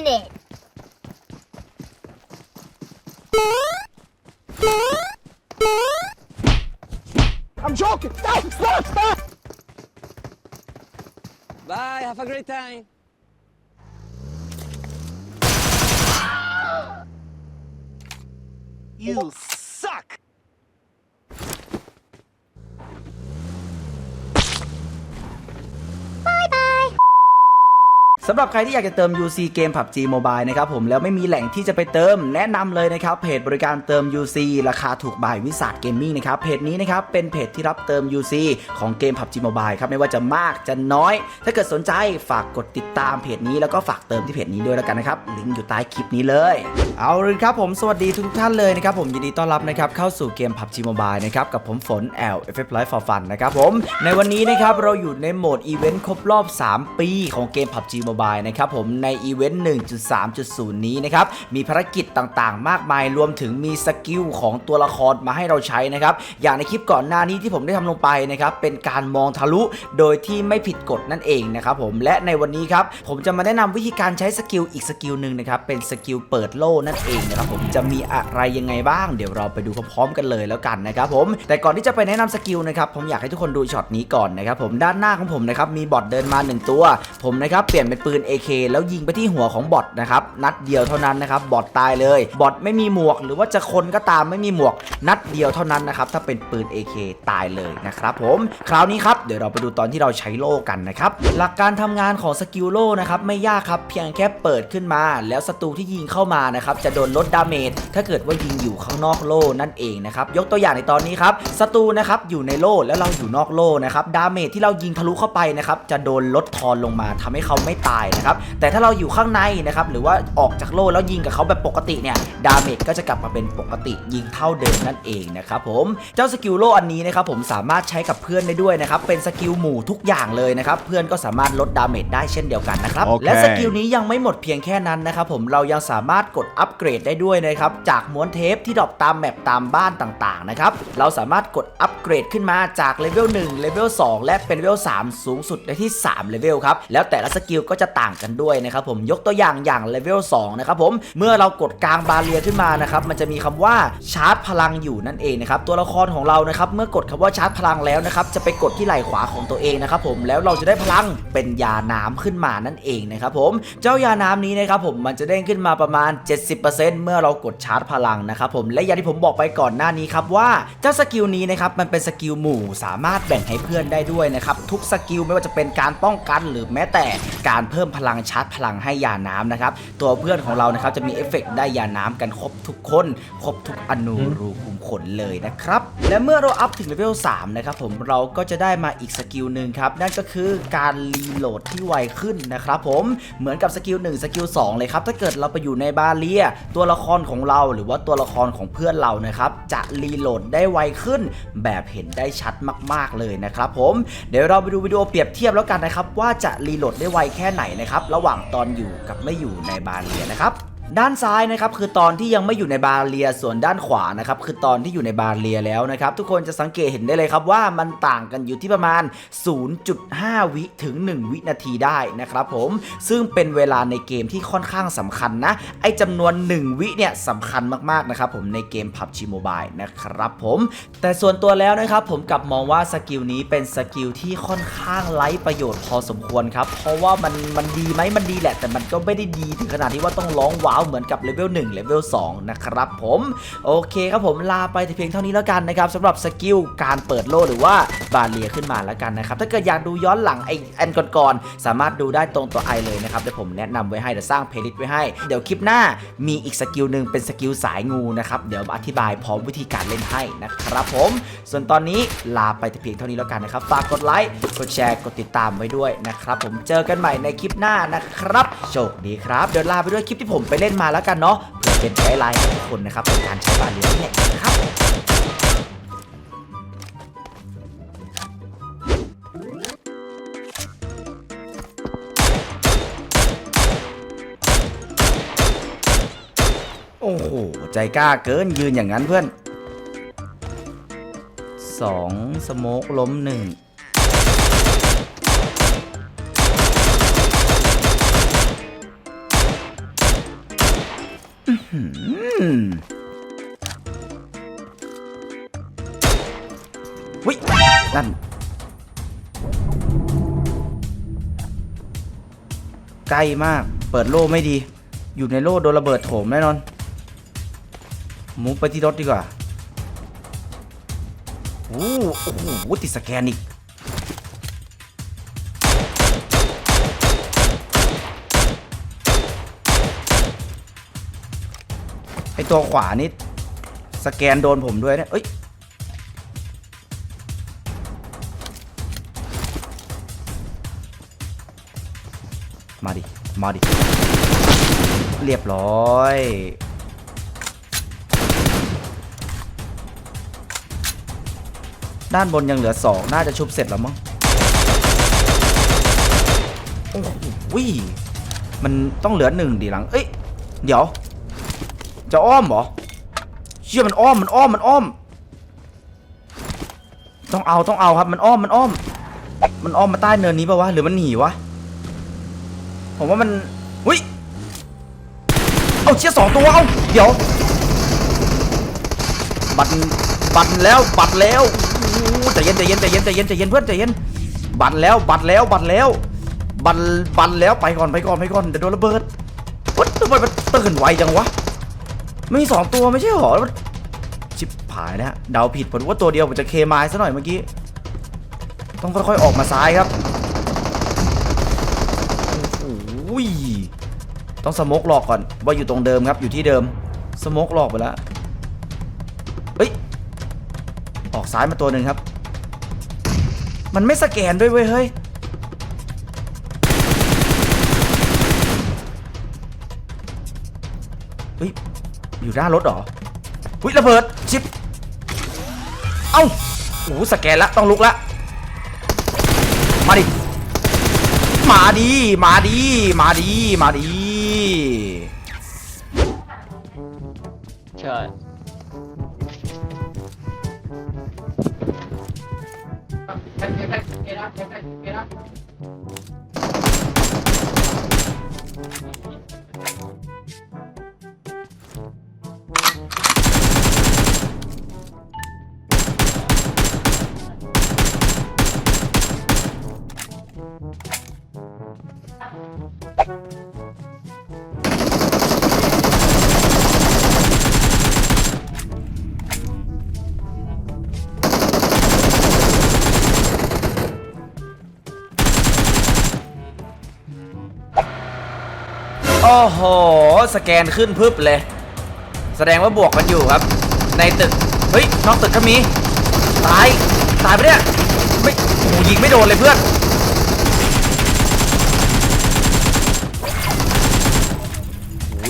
minute. I'm joking. Stop! Stop! Stop! Bye, have a great time. You สำหรับใครที่อยากจะเติม UC เกม PUBG Mobile นะครับผมแล้วไม่มีแหล่งที่จะไปเติมแนะนำเลยนะครับเพจบริการเติม UC ราคาถูกบายวิสาทเกมมิ่งนะครับเพจนี้นะครับเป็นเพจที่รับเติม UC ของเกม PUBG Mobile ครับไม่ว่าจะมากจะน้อย ถ้าเกิดสนใจฝากกดติดตามเพจนี้แล้วก็ฝากเติมที่เพจนี้ด้วยแล้วกันนะครับลิงก์อยู่ใต้คลิปนี้เลย เอาเลยครับผมสวัสดีทุกท่านเลยนะครับผมยินดีต้อนรับนะครับเข้าสู่เกม PUBG Mobile นะครับกับผมฝน L FF Life for Fun นะครับผมในวันนี้นะครับเราอยู่ในโหมดอีเวนต์ครบรอบ 3 ปีของเกม PUBG Mobile นะครับผมในอีเวนต์ 1.3.0 นี้นะครับ มีภารกิจต่างๆ มากมายรวมถึงมีสกิลของตัวละครมาให้เราใช้นะครับ อย่างในคลิปก่อนหน้านี้ที่ผมได้ทำลงไปนะครับ เป็นการมองทะลุโดยที่ไม่ผิดกฎนั่นเองนะครับผมและในวันนี้ครับ ผมจะมาแนะนำวิธีการใช้สกิลอีกสกิลหนึ่งนะครับ เป็นสกิลเปิดโล่นั่นเองนะครับผมจะมีอะไรยังไงบ้าง เดี๋ยวเราไปดูพร้อมๆกันเลยแล้วกันนะครับผมแต่ก่อนที่จะไปแนะนำสกิลนะครับผมอยากให้ทุกคนดูช็อตนี้ก่อนนะครับผมด้านหน้าของผมนะครับมีบอทเดินมาหนึ่งตัว ผมนะครับเปลี่ยนเป็นปืน AK แล้วยิงไปที่หัวของบอทนะครับนัดเดียวเท่านั้นนะครับบอทตายเลย บอทไม่มีหมวก หรือว่าจะคนก็ตามไม่มีหมวก นัดเดียวเท่านั้นนะครับถ้าเป็นปืน AK ตายเลยนะครับผมคราวนี้ครับเดี๋ยวเราไปดูตอนที่เราใช้โล่กันนะครับหลักการทำงานของสกิลโล่นะครับไม่ยากครับเพียงแค่เปิดขึ้นมา แล้วศัตรูที่ยิงเข้ามานะครับจะโดนลดดาเมจถ้าเกิดว่ายิงอยู่ข้างนอกโล่นั่นเองนะครับยกตัวอย่างในตอนนี้ครับศัตรูนะครับอยู่ในโล่แล้วเราอยู่นอกโล่นะครับดาเมจที่เรายิงทะลุเข้าไปนะครับจะโดนลดทอนลงมาทำให้เขาไม่ตายนะครับแต่ถ้าเราอยู่ข้างในนะครับหรือว่าออกจากโล่แล้วยิงกับเขาแบบปกติเนี่ยดาเมจก็จะกลับมาเป็นปกติยิงเท่าเดิมนั่นเองนะครับผมเจ้าสกิลโล่อันนี้นะครับผมสามารถใช้กับเพื่อนได้ด้วยนะครับเป็นสกิลหมู่ทุกอย่างเลยนะครับเพื่อนก็สามารถลดดาเมจได้เช่นเดียวกันนะครับโอเคและสกิลนี้ยังไม่หมดเพียงแค่นั้นนะครับผมเรายังสามารถกดอัปเกรดได้ด้วยนะครับจากม้วนเทปที่ดรอปตามแมปตามบ้านต่างๆนะครับเราสามารถกดอัปเกรดขึ้นมาจากเลเวล1เลเวล2และเป็นเลเวล3สูงสุดได้ที่3เลเวลครับแล้วแต่ละสกิลก็จะจะต่างกันด้วยนะครับผมยกตัวอย่างอย่างเลเวล2นะครับผมเมื่อเรากดกลางบาเรียขึ้นมานะครับมันจะมีคำว่าชาร์จพลังอยู่นั่นเองนะครับตัวละครของเรานะครับเมื่อกดคำว่าชาร์จพลังแล้วนะครับจะไปกดที่ไหล่ขวาของตัวเองนะครับผมแล้วเราจะได้พลังเป็นยาน้ำขึ้นมานั่นเองนะครับผมเจ้ายาน้ำนี้นะครับผมมันจะเด้งขึ้นมาประมาณ 70%เมื่อเรากดชาร์จพลังนะครับผมและอย่างที่ผมบอกไปก่อนหน้านี้ครับว่าเจ้าสกิลนี้นะครับมันเป็นสกิลหมู่สามารถแบ่งให้เพื่อนได้ด้วยนะครับทุกสกิลไม่ว่าจะเป็นการป้องกันหรือแม้แต่การเพิ่มพลังชาร์จพลังให้ยาน้ำนะครับ ตัวเพื่อนของเรานะครับจะมีเอฟเฟกต์ได้ยาน้ำกันครบทุกคน ครบทุกอนูรูขุมขนเลยนะครับ และเมื่อเราอัพถึงเลเวล3นะครับผมเราก็จะได้มาอีกสกิลหนึ่งครับ นั่นก็คือการรีโหลดที่ไวขึ้นนะครับผมเหมือนกับสกิล1สกิล2เลยครับถ้าเกิดเราไปอยู่ในบาเรีย ตัวละครของเราหรือว่าตัวละครของเพื่อนเรานะครับจะรีโหลดได้ไวขึ้น แบบเห็นได้ชัดมาก ๆเลยนะครับผมเดี๋ยวเราไปดูวิดีโอเปรียบเทียบแล้วกันนะครับว่าจะรีโหลดได้ไวแค่ไหนนะครับ ระหว่างตอนอยู่กับไม่อยู่ในบาเรียนะครับ ด้านซ้ายนะครับคือตอนที่ยังไม่อยู่ในบาเรียส่วนด้านขวานะครับคือตอนที่อยู่ในบาเรียแล้วนะครับทุกคนจะสังเกตเห็นได้เลยครับว่ามันต่างกันอยู่ที่ประมาณ 0.5 วิถึง 1 วินาทีได้นะครับผมซึ่งเป็นเวลาในเกมที่ค่อนข้างสำคัญนะไอจำนวน 1 วิเนี่ยสำคัญมากๆนะครับผมในเกม PUBG Mobile นะครับผมแต่ส่วนตัวแล้วนะครับผมกลับมองว่าสกิลนี้เป็นสกิลที่ค่อนข้างไร้ประโยชน์พอสมควรครับเพราะว่ามันมันดีไหมมันดีแหละ แต่มันก็ไม่ได้ดีถึงขนาดที่ว่าต้องร้องว้าวเหมือนกับเลเวล1เลเวล2นะครับผมโอเคครับผมลาไปแต่เพียงเท่านี้แล้วกันนะครับสำหรับสกิลการเปิดโลหรือว่าบาเรียขึ้นมาแล้วกันนะครับถ้าเกิดอยากดูย้อนหลังไอแอนก่อนๆสามารถดูได้ตรงตัวไอเลยนะครับเดี๋ยวผมแนะนำไว้ให้เดี๋ยวสร้างเพลย์ลิสต์ไว้ให้ เดี๋ยวคลิปหน้ามีอีกสกิลหนึ่งเป็นสกิลสายงูนะครับเดี๋ยวมอธิบายพร้อมวิธีการเล่นให้นะครับผม ส่วนตอนนี้ลาไปแต่เพียงเท่านี้แล้วกันนะครับฝากกดไลค์กดแชร์กดติดตามไว้ด้วยนะครับผมเจอกันใหม่ในคลิปหน้านะครับโชคดีครับเดี๋ยวลาไปด้วยคลิปที่ผมไปเล่นมาแล้วกันเนาะเพื่อเป็นไกด์ไลน์ให้ทุกคนนะครับในการใช้บาเรียเนี่ยนะครับโอ้โห ใจกล้าเกินยืนอย่างนั้นเพื่อนสองสโมกล้มหนึ่ง วินั่นใกล้มาก เปิดโล่ไม่ดี อยู่ในโล่โดนระเบิดโถมแน่นอน มุกไปที่รถดีกว่า โอ้โอ้โหติดสแกนอีก ไอตัวขวานี่สแกนโดนผมด้วยเนี่ยเอ้ยมาดิ มาดิ เรียบร้อย ด้านบนยังเหลือสองน่าจะชุบเสร็จแล้วมั้งโอ้โหมันต้องเหลือหนึ่งดีหลัง เอ้ย เดี๋ยว จะอ้อมเหรอเชื่อมันอ้อมมันอ้อมมันอ้อม ต้องเอาต้องเอาครับมันอ้อมมันอ้อม มันอ้อมมาใต้เนินนี้ปะวะหรือมันหนีวะผมว่ามันวิเอาเชี่ยสองตัวเอาเดี๋ยว บัตรบัตรแล้วบัตรแล้วอู้ใจเย็นใจเย็นใจเย็นใจเย็นใจเย็นเพื่อนใจเย็นบัตรแล้วบัตรแล้วบัตรแล้วบัตบัตแล้วไปก่อนไปก่อนไปก่อนเดี๋ยวโดนระเบิดวัดทำไมมันตื่นไวจังวะ ไม่มีสองตัวไม่ใช่หรอชิบหายนะฮะเดาผิดผมว่าตัวเดียวผมจะเคมายซะหน่อยเมื่อกี้ ต้องค่อยๆออกมาซ้ายครับโอ้ยต้องสโมกหลอกก่อนว่าอยู่ตรงเดิมครับอยู่ที่เดิมสโมกหลอกไปแล้วเฮ้ยออกซ้ายมาตัวหนึ่งครับ มันไม่สแกนด้วยเว้ยเฮ้ยเฮ้ย อยู่หน้ารถหรอหุ้ยระเบิดชิปเอ้าโอ้โหสแกนละต้องลุกละมาดิมาดีมาดีมาดีมาดีใช่ อ้โห สแกนขึ้นพึบเลย แสดงว่าบวกกันอยู่ครับ ในตึก เฮ้ย นอกตึกก็มี ตาย ตายไปเนี่ย ไม่โอ้ยิงไม่โดนเลยเพื่อน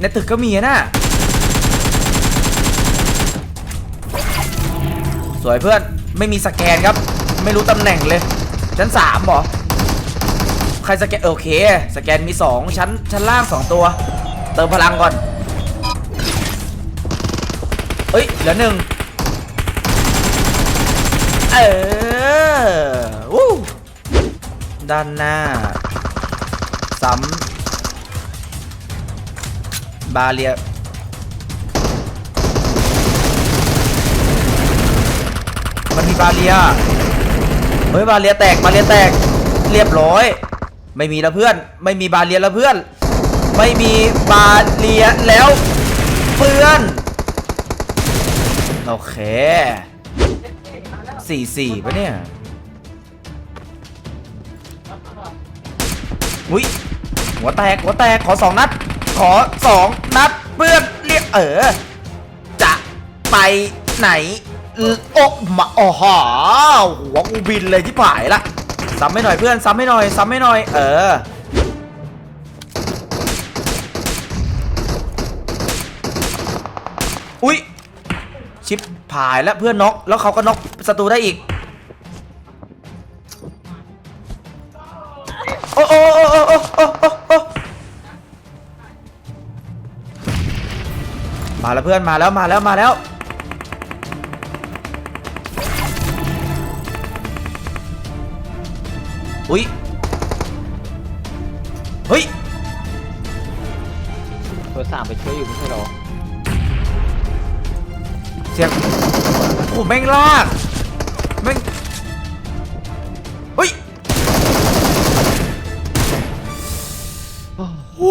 ในตึกก็มีนะ สวยเพื่อน ไม่มีสแกนครับ ไม่รู้ตำแหน่งเลย ชั้นสามหรอ ใครสแกนโอเค สแกนมี 2 ชั้น ชั้นล่าง 2 ตัว เติมพลังก่อน เอ้ย เหลือหนึ่งเออวู้ด้านหน้าซ้ำบาเลียมันมีบาเลียเฮ้ยบาเลียแตกบาเลียแตก เรียบร้อย ไม่มีแล้วเพื่อน ไม่มีบาเลียแล้วเพื่อน ไม่มีบาเลียแล้วเพื่อน โอเคสี่สี่ปะเนี่ยอุ้ยหัวแตกหัวแตกขอสองนัด ขอสองนัดเพื่อนเรียกเออ จะไปไหนออโอ้มาโอ้โหหัวกูบินเลยที่ผายละ ซ้ำให้หน่อยเพื่อนซ้ำให้หน่อยซ้ำให้หน่อย เออ อุ๊ย ชิปผายแล้วเพื่อนน็อกแล้วเขาก็น็อกศัตรูได้อีก โอ้โอ้โอ้โอ้โอ้โอ้โอ้มาแล้วเพื่อนมาแล้วมาแล้วมาแล้ว อุ้ยเฮ้ยตัวสามไปช่วยอยู่ไม่ใช่หรอเสียงโอ้แม่งลากแม่งเฮ้ยโอ้